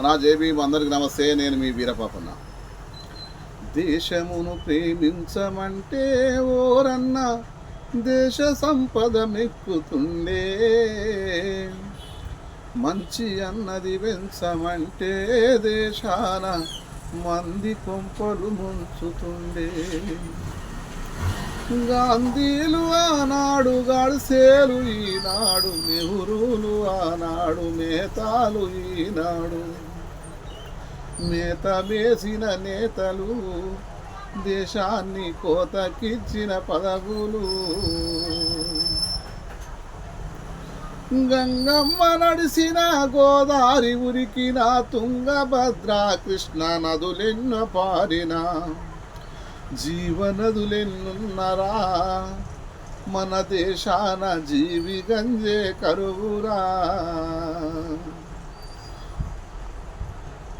అనా జేబీ అందరికి నమస్తే నేను మీ వీరపాపన్న. దేశమును ప్రేమించమంటే ఓరన్న దేశ సంపద మెక్కుతుండే. మంచి అన్నది పెంచమంటే దేశాన మంది కొంపలు ముంచుతుండే. గాంధీలు ఆనాడు గాడిసేలు ఈనాడు నెహ్రూలు ఆనాడు మేతాలు ఈనాడు. మేత వేసిన నేతలు దేశాన్ని కోతకిచ్చిన పదవులు. గంగమ్మ నడిసిన గోదావరి ఉరికిన తుంగభద్ర కృష్ణ నదులెన్న పారిన జీవనదులెన్నున్నరా? మన దేశాన జీవి గంజే కరువురా.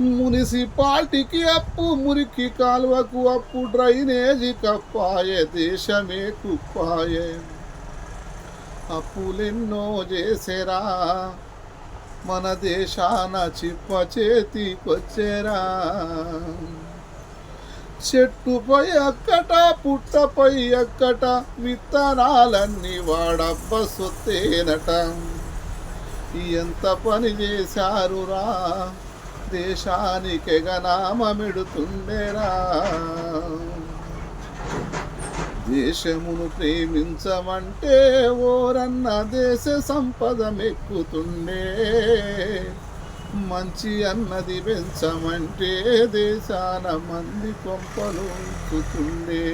మున్సిపాలిటీకి అప్పు మురికి కాలువకు అప్పు డ్రైనేజీ కప్పాయే దేశమే కుప్పాయే. అప్పులెన్నో చేసేరా మన దేశాన చిప్ప చేతికొచ్చేరా. చెట్టుపై అక్కట పుట్టపై అక్కట విత్తనాలన్నీ వాడబ్బ సొత్తేనట. ఎంత పని చేశారురా దేశానికి గనామెడుతుండేరా దేశమును ప్రేమించమంటే ఓరన్న దేశ సంపద మెక్కుతుండే మంచి అన్నది పెంచమంటే దేశాన మంది కొంపలు ఉంచుతుండే.